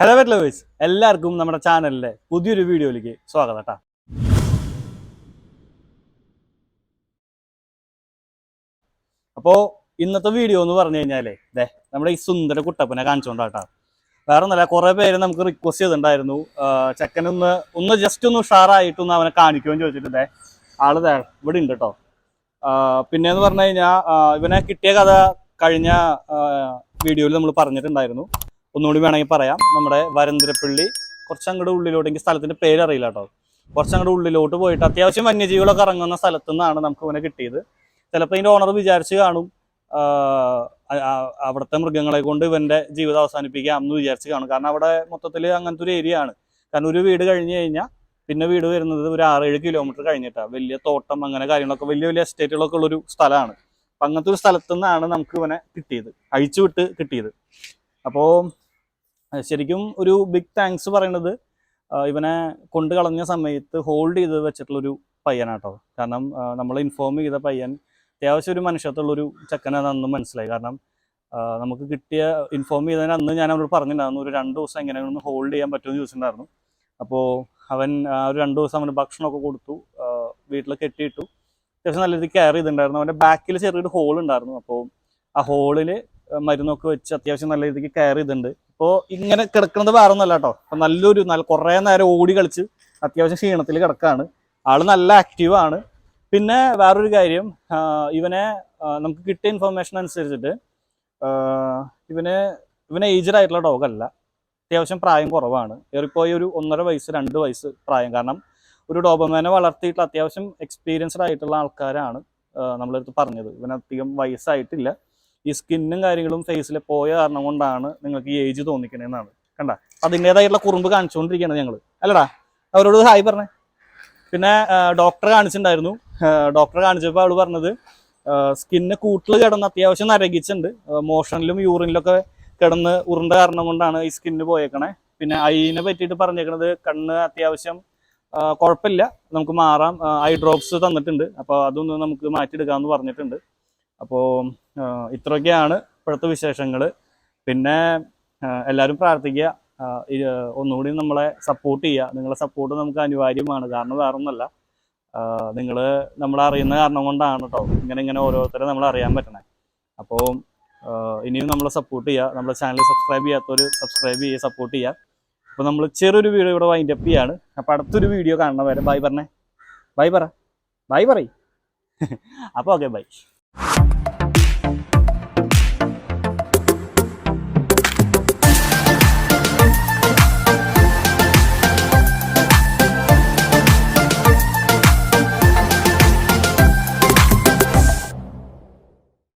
Hello wet lovers എല്ലാവർക്കും നമ്മുടെ ചാനലിലെ പുതിയൊരു വീഡിയോയിലേക്ക് സ്വാഗതം കേട്ടോ അപ്പോൾ ഇന്നത്തെ വീഡിയോ എന്ന് പറഞ്ഞു കഴിഞ്ഞാലേ ദേ നമ്മുടെ ഈ സുന്ദര കുട്ടപ്പനെ കാണിച്ചോണ്ടാട്ടാ വേറെ ഒന്നല്ല കുറേ പേര് നമുക്ക് റിക്വസ്റ്റ് ചെയ്തിട്ടുണ്ടായിരുന്നു. ചെക്കനൊന്ന് ഒന്ന് ജസ്റ്റ് ഒന്ന് ഉഷാറായിട്ടൊന്ന് അവനെ കാണിക്കുമെന്ന് ചോദിച്ചിട്ട് ദേ ആൾ ദേ ഇവിടെ ഉണ്ട് കേട്ടോ പിന്നെന്ന് പറഞ്ഞു കഴിഞ്ഞാൽ ഇവനെ കിട്ടിയ കഥ കഴിഞ്ഞ വീഡിയോയിൽ നമ്മൾ പറഞ്ഞിട്ടുണ്ടായിരുന്നു. ഒന്നുകൂടി വേണമെങ്കിൽ പറയാം. നമ്മുടെ വരന്തരപ്പള്ളി കുറച്ചങ്ങോട്ട് ഉള്ളിലോട്ട് എനിക്ക് സ്ഥലത്തിന്റെ പേര് അറിയില്ല കേട്ടോ. കുറച്ചങ്ങോട്ട് ഉള്ളിലോട്ട് പോയിട്ട് അത്യാവശ്യം വന്യജീവികളൊക്കെ ഇറങ്ങുന്ന സ്ഥലത്തു നിന്നാണ് നമുക്ക് ഇവനെ കിട്ടിയത്. ചിലപ്പോൾ ഇതിന്റെ ഓണർ വിചാരിച്ച് കാണും അവിടുത്തെ മൃഗങ്ങളെ കൊണ്ട് ഇവന്റെ ജീവിതം അവസാനിപ്പിക്കാം എന്ന് വിചാരിച്ച് കാണും. കാരണം അവിടെ മൊത്തത്തിൽ അങ്ങനത്തെ ഒരു ഏരിയ ആണ്. കാരണം ഒരു വീട് കഴിഞ്ഞു കഴിഞ്ഞാൽ പിന്നെ വീട് വരുന്നത് ഒരു ആറേഴ് കിലോമീറ്റർ കഴിഞ്ഞിട്ടാണ് വലിയ തോട്ടം അങ്ങനെ കാര്യങ്ങളൊക്കെ വലിയ വലിയ എസ്റ്റേറ്റുകളൊക്കെ ഉള്ളൊരു സ്ഥലമാണ്. അപ്പം അങ്ങനത്തെ ഒരു സ്ഥലത്തു നിന്നാണ് നമുക്ക് ഇവനെ കിട്ടിയത് അഴിച്ചു വിട്ട് കിട്ടിയത്. അപ്പോൾ ശരിക്കും ഒരു ബിഗ് താങ്ക്സ് പറയണത് ഇവനെ കൊണ്ട് കളഞ്ഞ സമയത്ത് ഹോൾഡ് ചെയ്ത് വെച്ചിട്ടുള്ളൊരു പയ്യനാട്ടോ. കാരണം നമ്മൾ ഇൻഫോം ചെയ്ത പയ്യൻ അത്യാവശ്യം ഒരു മനുഷ്യത്തുള്ളൊരു ചെക്കനാണ് അന്ന് മനസ്സിലായി. കാരണം നമുക്ക് കിട്ടിയ ഇൻഫോം ചെയ്തതിന് അന്ന് ഞാൻ അവരോട് പറഞ്ഞിട്ടുണ്ടായിരുന്നു ഒരു രണ്ട് ദിവസം എങ്ങനെയാണ് ഹോൾഡ് ചെയ്യാൻ പറ്റുമെന്ന് ചോദിച്ചിട്ടുണ്ടായിരുന്നു. അപ്പോൾ അവൻ ഒരു രണ്ട് ദിവസം അവന് ഭക്ഷണമൊക്കെ കൊടുത്തു വീട്ടിൽ കെട്ടിയിട്ടു. അത്യാവശ്യം നല്ല രീതിയിൽ കെയർ ചെയ്തിട്ടുണ്ടായിരുന്നു. അവന്റെ ബാക്കിൽ ചെറിയൊരു ഹോൾ ഉണ്ടായിരുന്നു. അപ്പോൾ ആ ഹോളിൽ മരുന്നൊക്കെ വെച്ച് അത്യാവശ്യം നല്ല രീതിക്ക് കെയർ ചെയ്തിട്ടുണ്ട്. ഇപ്പോൾ ഇങ്ങനെ കിടക്കുന്നത് വേറെ ഒന്നല്ല കേട്ടോ നല്ലൊരു നല്ല കുറേ നേരം ഓടി കളിച്ച് അത്യാവശ്യം ക്ഷീണത്തിൽ കിടക്കാണ്. ആൾ നല്ല ആക്റ്റീവ് ആണ്. പിന്നെ വേറൊരു കാര്യം ഇവനെ നമുക്ക് കിട്ടിയ ഇൻഫർമേഷൻ അനുസരിച്ചിട്ട് ഇവന് ഇവന് ഏജ്ഡ് ആയിട്ടുള്ള ഡോഗല്ല അത്യാവശ്യം പ്രായം കുറവാണ്. ഏറിപ്പോയി ഒരു ഒന്നര വയസ്സ് രണ്ട് വയസ്സ് പ്രായം. കാരണം ഒരു ഡോബമേനെ വളർത്തിയിട്ടുള്ള അത്യാവശ്യം എക്സ്പീരിയൻസ്ഡ് ആയിട്ടുള്ള ആൾക്കാരാണ് നമ്മളെടുത്ത് പറഞ്ഞത്. ഇവനധികം വയസ്സായിട്ടില്ല. ഈ സ്കിന്നും കാര്യങ്ങളും ഫേസിലെ പോയ കാരണം കൊണ്ടാണ് നിങ്ങൾക്ക് ഈ ഏജ് തോന്നിക്കണേന്നാണ്. കണ്ട? അതിന്റെതായിട്ടുള്ള കുറുമ്പ് കാണിച്ചുകൊണ്ടിരിക്കുകയാണ് ഞങ്ങൾ അല്ലടാ അവരോട് ഹായ് പറഞ്ഞേ. പിന്നെ ഡോക്ടറെ കാണിച്ചിട്ടുണ്ടായിരുന്നു ഡോക്ടറെ കാണിച്ചപ്പോൾ അവൾ പറഞ്ഞത് സ്കിന്ന് കൂട്ടിൽ കിടന്ന് അത്യാവശ്യം നരകിച്ചുണ്ട് മോഷനിലും യൂറിനിലൊക്കെ കിടന്ന് ഉരുണ്ട കാരണം കൊണ്ടാണ് ഈ സ്കിന്ന് പോയേക്കണേ. പിന്നെ ഐനെ പറ്റിയിട്ട് പറഞ്ഞേക്കണത് കണ്ണ് അത്യാവശ്യം കുഴപ്പമില്ല നമുക്ക് മാറാം. ഐ ഡ്രോപ്സ് തന്നിട്ടുണ്ട്. അപ്പോൾ അതൊന്ന് നമുക്ക് മാറ്റിയെടുക്കാമെന്ന് പറഞ്ഞിട്ടുണ്ട്. അപ്പോൾ ഇത്രയൊക്കെയാണ് ഇപ്പോഴത്തെ വിശേഷങ്ങൾ പിന്നെ എല്ലാവരും പ്രാർത്ഥിക്കുക. ഒന്നുകൂടി നമ്മളെ സപ്പോർട്ട് ചെയ്യുക. നിങ്ങളെ സപ്പോർട്ട് നമുക്ക് അനിവാര്യമാണ്. കാരണം വേറെ ഒന്നല്ല നിങ്ങൾ നമ്മളറിയുന്ന കാരണം കൊണ്ടാണ് കേട്ടോ ഇങ്ങനെ ഇങ്ങനെ ഓരോരുത്തരെ നമ്മൾ അറിയാൻ പറ്റണേ. അപ്പോൾ ഇനിയും നമ്മളെ സപ്പോർട്ട് ചെയ്യുക. നമ്മുടെ ചാനൽ സബ്സ്ക്രൈബ് ചെയ്യാത്തവർ സബ്സ്ക്രൈബ് ചെയ്യുക സപ്പോർട്ട് ചെയ്യുക. അപ്പോൾ നമ്മൾ ചെറിയൊരു വീഡിയോ ഇവിടെ വൈൻഡ് അപ്പ് ചെയ്യാണ്. അപ്പോൾ അടുത്തൊരു വീഡിയോ കാണണം വരെ. ബൈ പറഞ്ഞേ. ബൈ പറ. ബൈ പറയും. അപ്പോൾ ഓക്കെ ബൈ